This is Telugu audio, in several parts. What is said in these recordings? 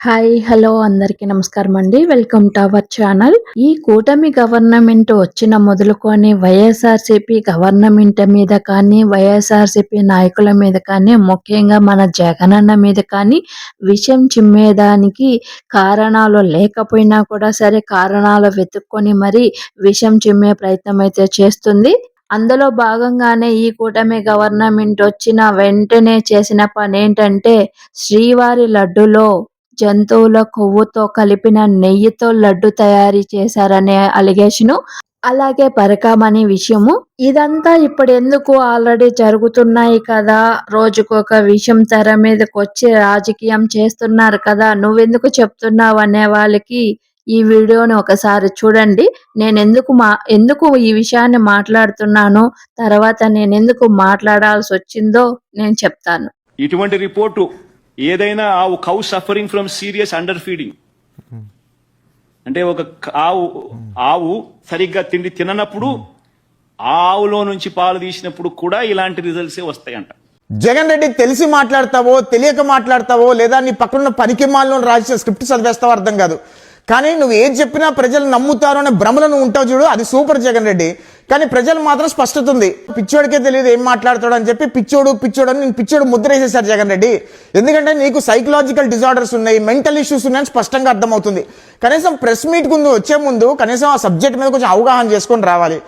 హాయ్ హలో అందరికీ నమస్కారం అండి. Welcome to our channel. ఈ కూటమి గవర్నమెంట్ వచ్చిన మొదలుకొని వైఎస్ఆర్సీపీ గవర్నమెంట్ మీద కానీ వైఎస్ఆర్సీపీ నాయకుల మీద కానీ ముఖ్యంగా మన జగనన్న మీద కానీ విషయం చిమ్మేదానికి కారణాలు లేకపోయినా కూడా సరే కారణాలు వెతుక్కొని మరి విషం చిమ్మే ప్రయత్నం అయితే చేస్తుంది. అందులో భాగంగానే ఈ కూటమి గవర్నమెంట్ వచ్చిన వెంటనే చేసిన పని ఏంటంటే శ్రీవారి లడ్డులో జంతువుల కొవ్వుతో కలిపిన నెయ్యితో లడ్డు తయారు చేశారనే అలిగేషను. అలాగే పరకామని విషయము. ఇదంతా ఇప్పుడు ఎందుకు ఆల్రెడీ జరుగుతున్నాయి కదా? రోజుకు ఒక విషయం తెర మీదకి వచ్చి రాజకీయం చేస్తున్నారు కదా? నువ్వెందుకు చెప్తున్నావు అనే వాళ్ళకి ఈ వీడియోని ఒకసారి చూడండి. నేను ఎందుకు మా ఎందుకు ఈ విషయాన్ని మాట్లాడుతున్నానో? తర్వాత నేను ఎందుకు మాట్లాడాల్సి వచ్చిందో నేను చెప్తాను. ఇటువంటి రిపోర్టు ఏదైనా ఆవు cow suffering from serious under feeding అంటే ఒక ఆవు ఆవు సరిగ్గా తిండి తిననప్పుడు ఆ ఆవులో నుంచి పాలు తీసినప్పుడు కూడా ఇలాంటి రిజల్ట్సే వస్తాయంట. జగన్ రెడ్డి తెలిసి మాట్లాడతావో తెలియక మాట్లాడతావో లేదా నీ పక్కన పనికి మాలను రాసిన స్క్రిప్ట్ చదివేస్తావో అర్థం కాదు. కానీ నువ్వు ఏం చెప్పినా ప్రజలు నమ్ముతారు అనే భ్రమలను ఉంటావు చూడు అది సూపర్ జగన్ రెడ్డి. కానీ ప్రజలు మాత్రం స్పష్టత ఉంది. పిచ్చోడికే తెలియదు ఏం మాట్లాడతాడు అని చెప్పి పిచ్చోడు పిచ్చోడు అని నేను పిచ్చోడు ముద్ర వేసేసారు జగన్ రెడ్డి. ఎందుకంటే నీకు సైకలాజికల్ డిజార్డర్స్ ఉన్నాయి మెంటల్ ఇష్యూస్ ఉన్నాయని స్పష్టంగా అర్థమవుతుంది. కనీసం ప్రెస్ మీట్ ముందు వచ్చే ముందు కనీసం ఆ సబ్జెక్ట్ మీద కొంచెం అవగాహన చేసుకొని రావాలి.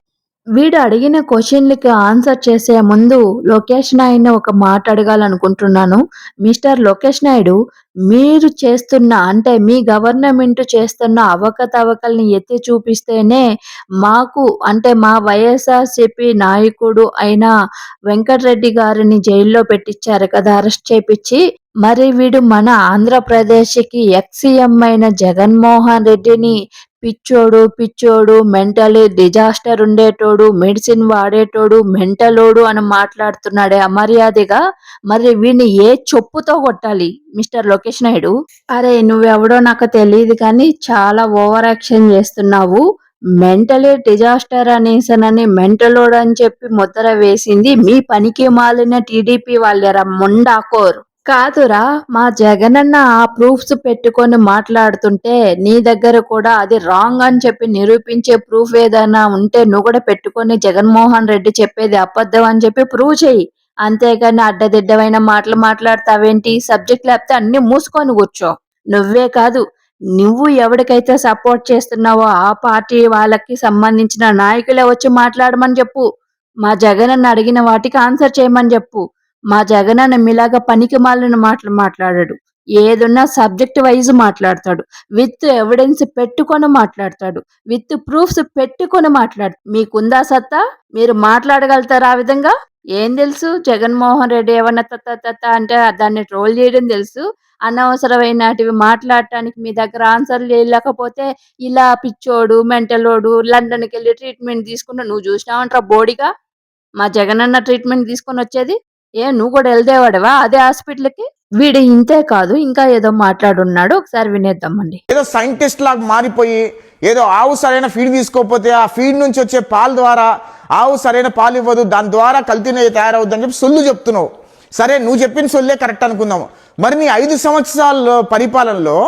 వీడు అడిగిన క్వశ్చన్లకి ఆన్సర్ చేసే ముందు లోకేష్ నాయుడిని ఒక మాట అడగాలనుకుంటున్నాను. మిస్టర్ లోకేష్ నాయుడు మీరు చేస్తున్న అంటే మీ గవర్నమెంట్ చేస్తున్న అవకతవకల్ని ఎత్తి చూపిస్తేనే మాకు అంటే మా వైఎస్ఆర్సిపి నాయకుడు అయిన వెంకటరెడ్డి గారిని జైల్లో పెట్టించారు కదా అరెస్ట్ చేపించి మరి వీడు మన ఆంధ్రప్రదేశ్కి ఎక్సీఎం అయిన జగన్మోహన్ రెడ్డిని పిచ్చోడు పిచ్చోడు మెంటలీ డిజాస్టర్ ఉండేటోడు మెడిసిన్ వాడేటోడు మెంటలోడు అని మాట్లాడుతున్నాడే అమర్యాదగా మరి వీడిని ఏ చొప్పుతో కొట్టాలి మిస్టర్ లోకేష్ నాయుడు? అరే నువ్వెవడో నాకు తెలియదు కానీ చాలా ఓవర్ యాక్షన్ చేస్తున్నావు. మెంటలీ డిజాస్టర్ అనేసనని మెంటలోడ్ అని చెప్పి ముద్ర వేసింది. మీ పనికి మాలిన టీడీపీ వాళ్ళరా మొండాకోరు. కాదురా మా జగనన్న ఆ ప్రూఫ్స్ పెట్టుకొని మాట్లాడుతుంటే నీ దగ్గర కూడా అది రాంగ్ అని చెప్పి నిరూపించే ప్రూఫ్ ఏదైనా ఉంటే నువ్వు కూడా పెట్టుకొని జగన్మోహన్ రెడ్డి చెప్పేది అబద్ధం అని చెప్పి ప్రూవ్ చెయ్యి. అంతేగాని అడ్డదిడ్డమైన మాటలు మాట్లాడతావేంటి? సబ్జెక్ట్ లేకపోతే అన్ని మూసుకొని కూర్చో. నువ్వే కాదు నువ్వు ఎవరికైతే సపోర్ట్ చేస్తున్నావో ఆ పార్టీ వాళ్ళకి సంబంధించిన నాయకులే వచ్చి మాట్లాడమని చెప్పు. మా జగనన్న అడిగిన వాటికి ఆన్సర్ చేయమని చెప్పు. మా జగనన్న మీలాగా పనికి మాలిన మాటలు మాట్లాడాడు. ఏదున్నా సబ్జెక్ట్ వైజ్ మాట్లాడతాడు. విత్ ఎవిడెన్స్ పెట్టుకొని మాట్లాడతాడు. విత్ ప్రూఫ్స్ పెట్టుకొని మాట్లాడు. మీకుందా సత్తా? మీరు మాట్లాడగలుగుతారు ఆ విధంగా? ఏం తెలుసు? జగన్మోహన్ రెడ్డి ఏమన్నా తత్త తత్త అంటే దాన్ని ట్రోల్ చేయడం తెలుసు. అనవసరమైనటివి మాట్లాడటానికి మీ దగ్గర ఆన్సర్లు లేకపోతే ఇలా పిచ్చోడు మెంటలోడు లండన్కి వెళ్ళి ట్రీట్మెంట్ తీసుకున్న నువ్వు చూసినావంటరా బోడిగా? మా జగనన్న ట్రీట్మెంట్ తీసుకొని వచ్చేది? ఏ నువ్వు కూడా వెళ్దేవాడవా? అదే హాస్పిటల్కి? వీడు ఇంతే కాదు ఇంకా ఏదో మాట్లాడున్నాడు ఒకసారి వినేద్దామండి ఏదో సైంటిస్ట్ లాగా మారిపోయి ఏదో ఆవు సరైన ఫీడ్ తీసుకోకపోతే ఆ ఫీడ్ నుంచి వచ్చే పాల ద్వారా ఆవు సరైన పాలు ఇవ్వదు దాని ద్వారా కల్తీ నెయ్యి తయారవుద్ది అని చెప్పి సొల్లు చెప్తున్నావు. సరే నువ్వు చెప్పిన సొల్లే కరెక్ట్ అనుకుందాము. మరి నీ ఐదు సంవత్సరాల పరిపాలనలో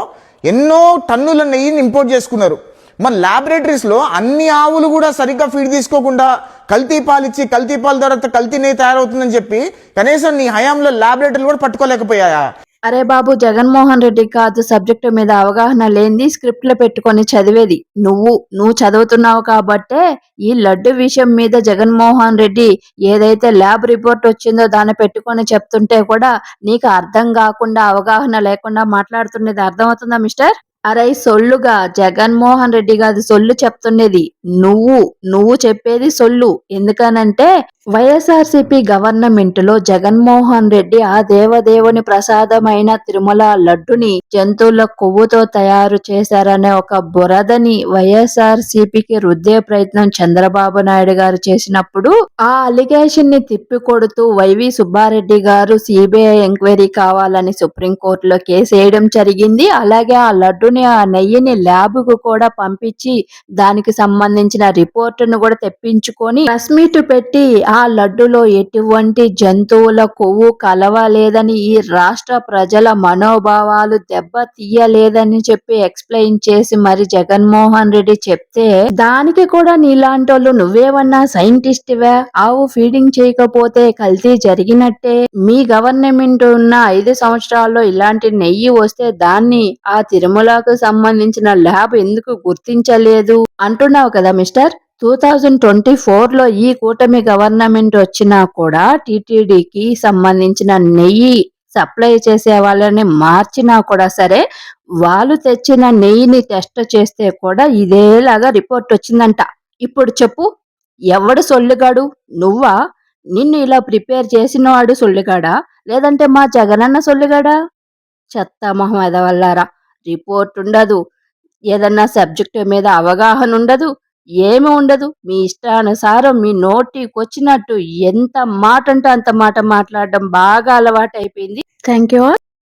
ఎన్నో టన్నుల నెయ్యిని ఇంపోర్ట్ చేసుకున్నారు. మన ల్యాబొరేటరీస్లో అన్ని ఆవులు కూడా సరిగ్గా ఫీడ్ తీసుకోకుండా కల్తీ పాలు ఇచ్చి కల్తీ పాలు తర్వాత కల్తీ నెయ్యి తయారవుతుందని చెప్పి కనీసం నీ హయాంలో ల్యాబొరేటరీలు కూడా పట్టుకోలేకపోయాయా? అరే బాబు జగన్మోహన్ రెడ్డి కాదు సబ్జెక్టు మీద అవగాహన లేనిది స్క్రిప్ట్లో పెట్టుకొని చదివేది. నువ్వు నువ్వు చదువుతున్నావు కాబట్టే ఈ లడ్డు విషయం మీద జగన్మోహన్ రెడ్డి ఏదైతే ల్యాబ్ రిపోర్ట్ వచ్చిందో దాన్ని పెట్టుకొని చెప్తుంటే కూడా నీకు అర్థం కాకుండా అవగాహన లేకుండా మాట్లాడుతున్నది అర్థమవుతుందా మిస్టర్ అరే సొల్లుగా జగన్మోహన్ రెడ్డి గారి సొల్లు చెప్తుండేది నువ్వు నువ్వు చెప్పేది సొల్లు. ఎందుకనంటే వైఎస్ఆర్సీపీ గవర్నమెంట్లో జగన్మోహన్ రెడ్డి ఆ దేవదేవుని ప్రసాదమైన తిరుమల లడ్డుని జంతువుల కొవ్వుతో తయారు చేశారనే ఒక బురదని వైఎస్ఆర్సీపీకి రుద్దే ప్రయత్నం చంద్రబాబు నాయుడు గారు చేసినప్పుడు ఆ అలిగేషన్ని తిప్పికొడుతూ వైవి సుబ్బారెడ్డి గారు సిబిఐ ఎంక్వైరీ కావాలని సుప్రీంకోర్టులో కేసు వేయడం జరిగింది. అలాగే ఆ లడ్డుని ఆ నెయ్యిని ల్యాబ్కు కూడా పంపించి దానికి సంబంధించిన రిపోర్టును కూడా తెప్పించుకొని ప్రెస్ మీట్ పెట్టి ఆ లడ్డులో ఎటువంటి జంతువుల కొవ్వు కలవలేదని ఈ రాష్ట్ర ప్రజల మనోభావాలు దెబ్బ తీయలేదని చెప్పి ఎక్స్ప్లెయిన్ చేసి మరి జగన్మోహన్ రెడ్డి చెప్తే దానికి కూడా నీలాంటోళ్ళు నువ్వేమన్నా సైంటిస్ట్వే? ఆవు ఫీడింగ్ చేయకపోతే కల్తీ జరిగినట్టే. మీ గవర్నమెంట్ ఉన్న ఐదు సంవత్సరాల్లో ఇలాంటి నెయ్యి వస్తే దాన్ని ఆ తిరుమలకు సంబంధించిన ల్యాబ్ ఎందుకు గుర్తించలేదు? అంటున్నావు కదా మిస్టర్? టూ థౌజండ్ ట్వంటీ ఫోర్లో ఈ కూటమి గవర్నమెంట్ వచ్చినా కూడా టీటీడీకి సంబంధించిన నెయ్యి సప్లై చేసే వాళ్ళని మార్చినా కూడా సరే వాళ్ళు తెచ్చిన నెయ్యిని టెస్ట్ చేస్తే కూడా ఇదేలాగా రిపోర్ట్ వచ్చిందంట. ఇప్పుడు చెప్పు ఎవడు సొల్లుగాడు? నువ్వా? నిన్ను ఇలా ప్రిపేర్ చేసిన వాడు లేదంటే మా జగనన్న సొల్లిగాడా? చెత్త మొహం ఎదవల్లారా? రిపోర్ట్ ఉండదు. ఏదన్నా సబ్జెక్టు మీద అవగాహన ఉండదు ఏమి ఉండదు. మీ ఇష్టానుసారం మీ నోటికి వచ్చినట్టు ఎంత మాట అంటే అంత మాట మాట్లాడడం బాగా అలవాటు అయిపోయింది థ్యాంక్ యూ